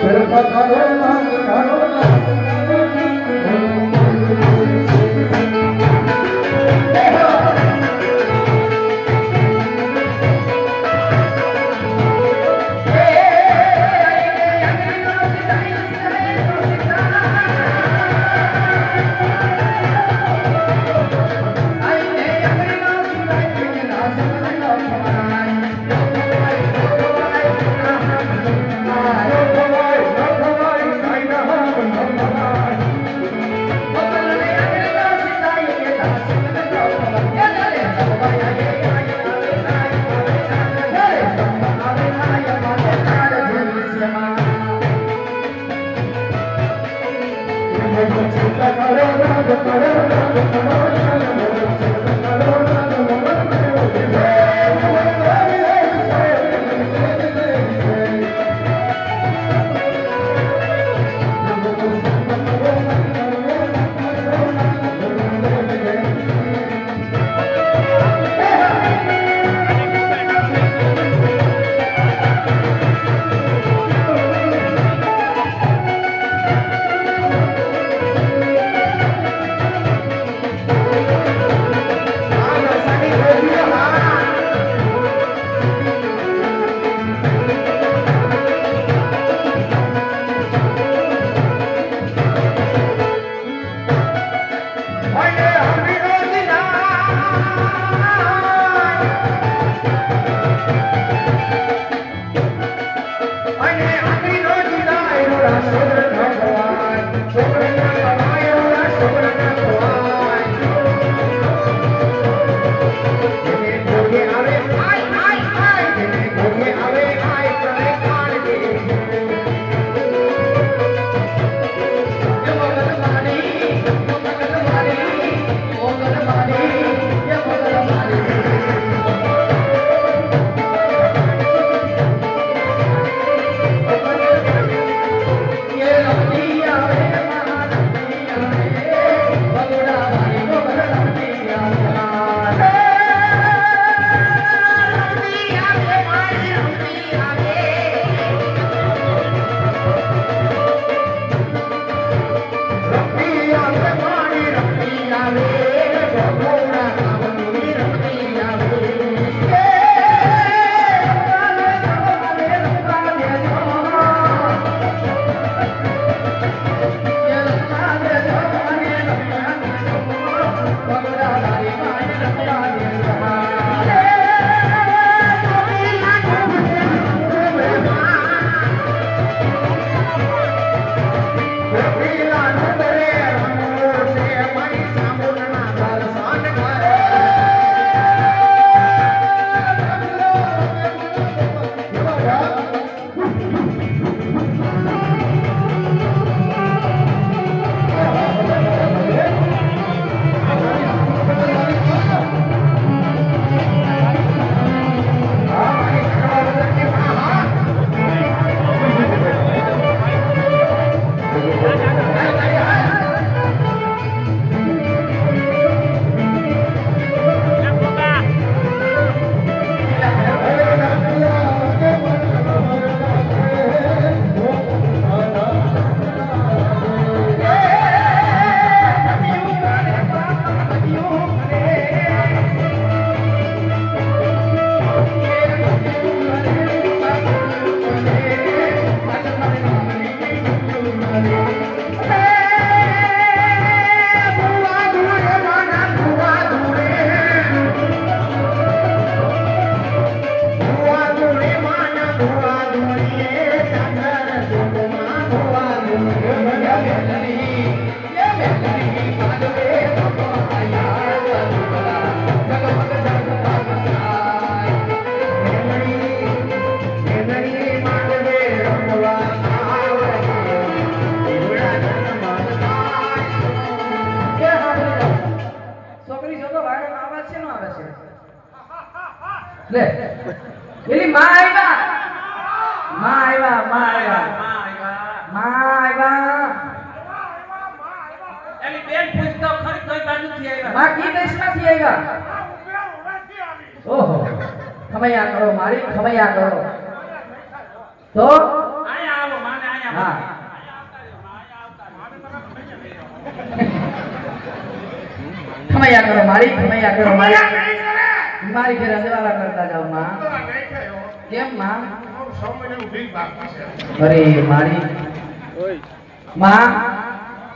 ছেড়ে থাকা છોકરી બાજુથી આવ્યા. માં કી આવ્યા? ઓહો ખમૈયા કરો મારી ખમૈયા કરો. તો? આવો, માને હા. ખમૈયા કરો મારી ખમૈયા કરો મારી. મારી ઘેર અજવાળા કરતા જાવમાં. કેમ માં? અરે મારી. માં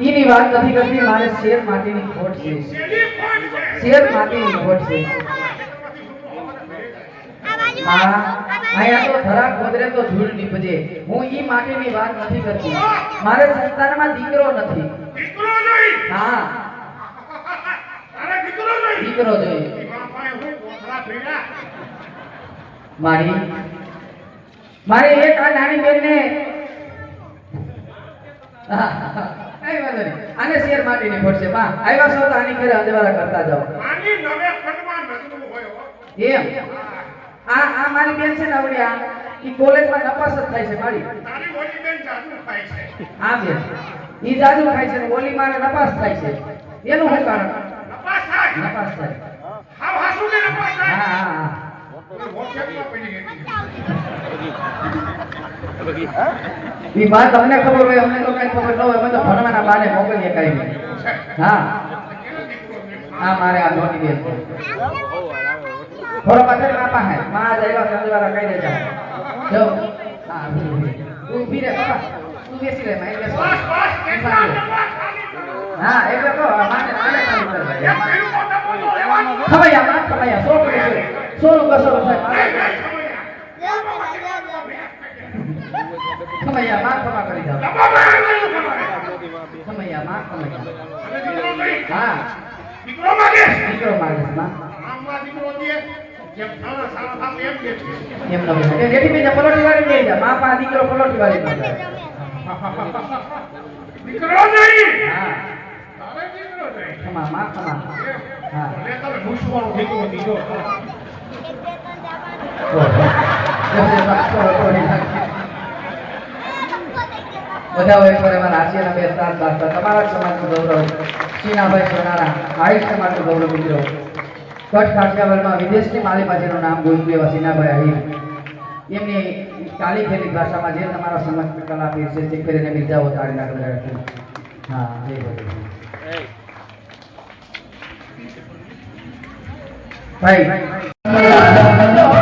ઈની વાત નથી કરતી મારે શેર માટેની ખોટ છે. શેર માટેની ખોટ છે. અહીંયા તો ધરા ગોદરે તો ધૂળ નીપજે. હું ઈ માટેની વાત નથી કરતી. મારે સંતાનમાં દીકરો નથી. દીકરો હા. દીકરો જોઈ દીકરો જોઈએ. એમાં ભાઈ હું કોથળા ભેગા મારી મારી એક આ નાની બેનને હા, કઈ વાંધો નહીં. આને શેર માટીની પડશે બા આવ્યા છો તો આની ઘરે અંજવાળા કરતા જાઓ. આની નવે ખંડમાં નજરું હોય એમ? આ આ મારી બેન છે ને આવડી આ ઈ કોલેજમાં નપાસ જ થાય છે મારી. તારી ઓલી બેન જાદુ ખાય છે. હા બેન. ઈ જાજુ ખાય છે ને ઓલી મારે નપાસ થાય છે. એનું શું કારણ? નપાસ થાય. નપાસ થાય. હા હાસુ ને નપાસ હા થાય હા. હા કોઈ ઈ વાત અમને ખબર હોય, અમને તો કઈ ખબર ન હોય, અમે તો ભણવાના બાને મોકલીએ કઈ હા. હા, મારે આ ધોની બેન. થોડો પાછળ માપા હે. માં આજ આવ્યા સંજવાળા કહી દેજો. જો. હા, ઊભી રે બાપા. તું બેસી રે માં. એટલે હા એટલે તો માને માને કામ કર જ. ખમૈયા માં ખમૈયા સો છે સોનું કસો થાય ખમૈયા માં ખમા કરી જાવ ખવાય. માં નહીં. હા દીકરો માગે દીકરો માગે માં આમાં દીકરો દે. જેમ થાણા સારા થાપ એમ દે. એમ ન એ રેડી બીજા પલોટી વાળી લઈ જા માં પા દીકરો પલોટી વાળી લઈ દીકરો નહીં. હા તારે દીકરો નહીં. ખમા માં ખમા હા ભલે તમે મૂછવાળો દીકરો દીધો. બધા પર એમાં રાશિયાના બે સાત બાર તમારા સમાજનું ગૌરવ. સીનાભાઈ સોનારા આહિર સમાજનું ગૌરવ, મિત્રો. કચ્છ કાઠિયાવાડમાં વિદેશની માલી પાસેનું નામ ગોઈતું એવા સીનાભાઈ આહિર. એમની કાલી ખેલી ભાષામાં જે તમારા સમાજ કલા આપી છે કરીને બીજાઓ તાળી નાખેલા હા, જય ભાઈ ભાઈ.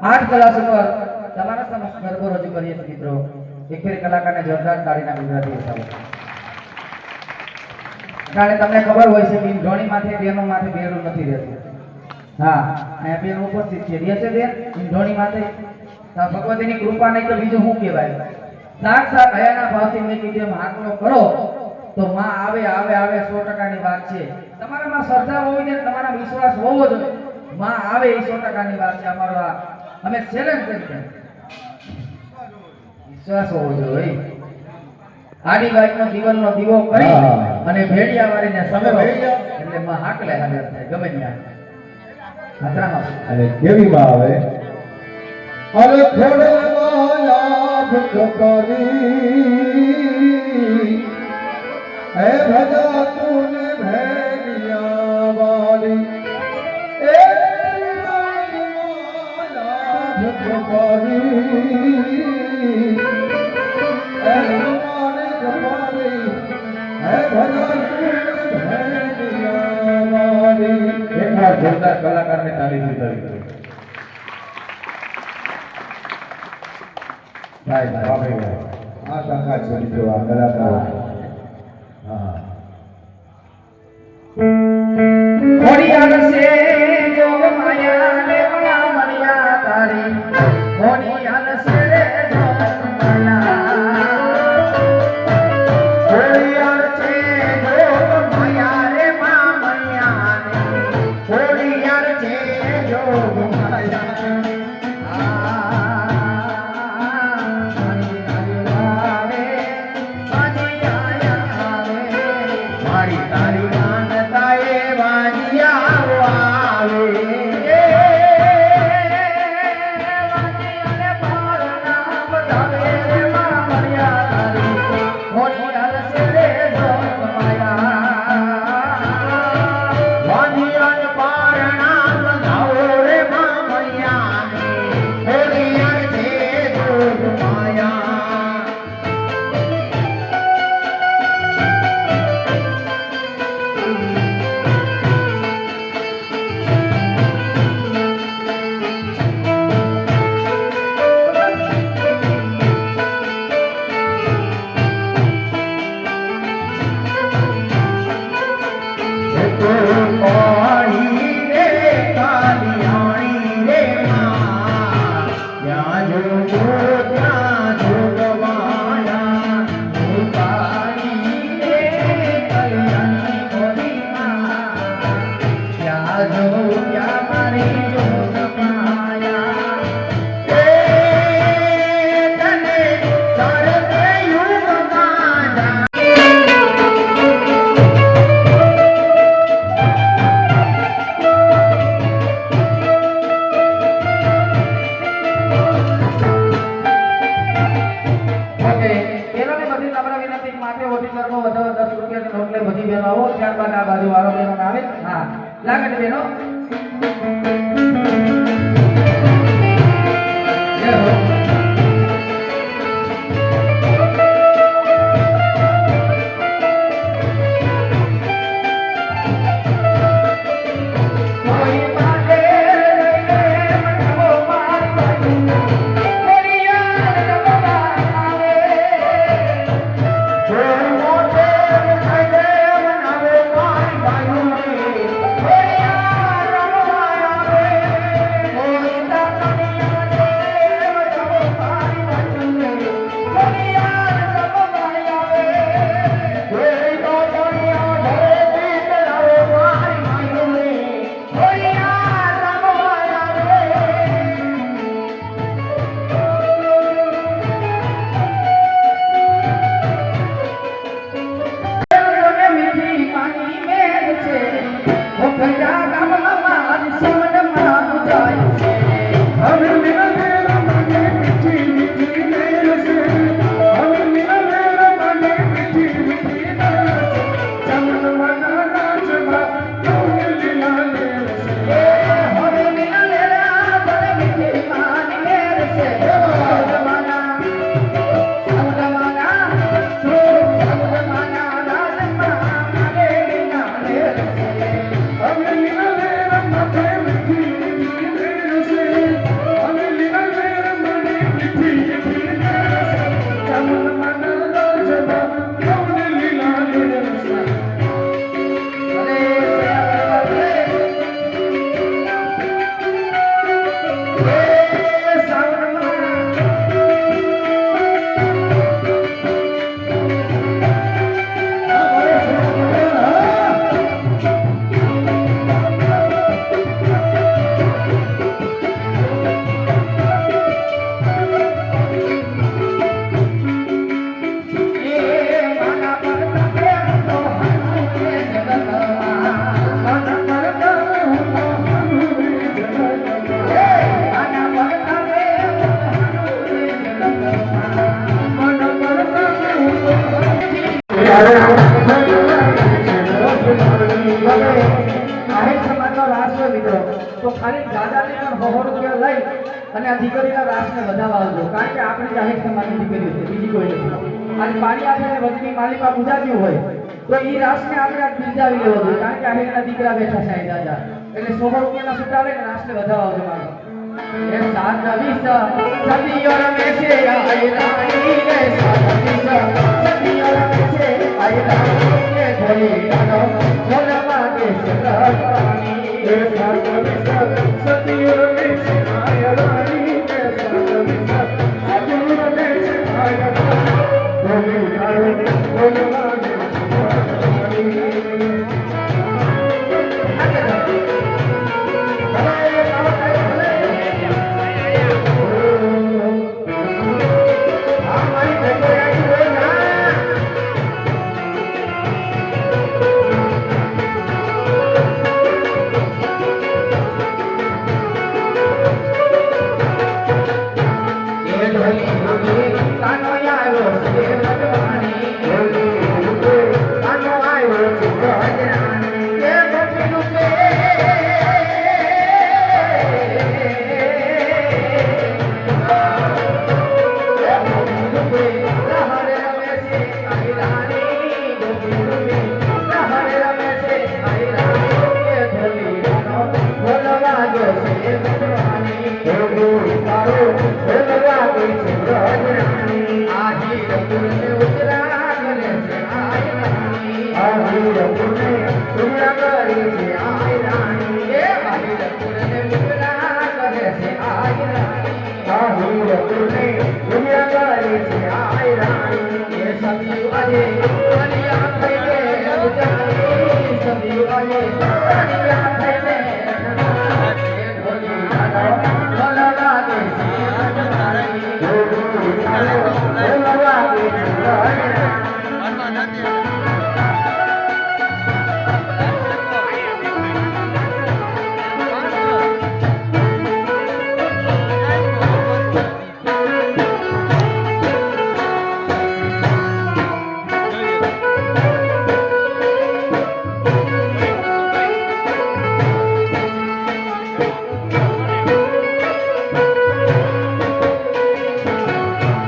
આઠ કલાક ઉપર તમારા સમક્ષ ગરબો રજૂ કરીએ છીએ મિત્રો. એકેર કલાકારને જોરદાર તાળીના ગુજરાતી હિસાબે કારણ તમને ખબર હોય છે કે ઈંધોણી માથે બેનો માથે બેરું નથી રહેતું. હા, અહીંયા બેન ઉપસ્થિત છે. રહેશે બેન? ઈંધોણી માથે ભગવતીની કૃપા નહીં તો બીજું શું કહેવાય? સાક્ષાત હયાના ભાવથી મેં કીધું એમ કરો. તો માં આવે આવે આવે, સો ટકાની વાત છે. તમારામાં શ્રદ્ધા હોવી જોઈએ તમારા વિશ્વાસ હોવો જોઈએ માં આવે એ સો ટકાની વાત છે. અમારો આ અમે ચેલેન્જ કરતા વિશ્વાસ હોવો જોઈએ. આડી બાઈકનો દીવલનો દીવો કરી અને ભેડિયા વાળીને સમય એટલે માં હાકલે હાજર થાય ગમે ત્યાં. હાથરામાં અને કેવી માં આવે અરે ખેડે કરી. હે ભજા તું ભેડિયા વાળી. જોરદાર કલાકારને તાળી સ્વીકારી ભાઈ ભાઈ આ કાકા છોડી દેવા કલાકાર. અને આ દીકરીના રાસને વધાવવા આવજો, કારણ કે આપણે જાહેર સમાજની દીકરી છે, બીજી કોઈ નથી. આજે પાણી આપણે અને વચની માલિકા બુજાવ્યું હોય, તો એ રાસને આપણે આજ બિરદાવી લેવો જોઈએ, કારણ કે આહેરના દીકરા બેઠા છે અહીં દાદા. એટલે સોળ રૂપિયાના છૂટા લઈને રાસને વધાવવા આવજો મારો. એ સાત વીસ, સદીઓ રમે છે આઈ રાણી રે સાત વીસ, સદીઓ રમે છે આઈ રાણી રે ધોલી ડાનો ઢોલવા માગે છે રાણી એ સાત સદીઓ આજે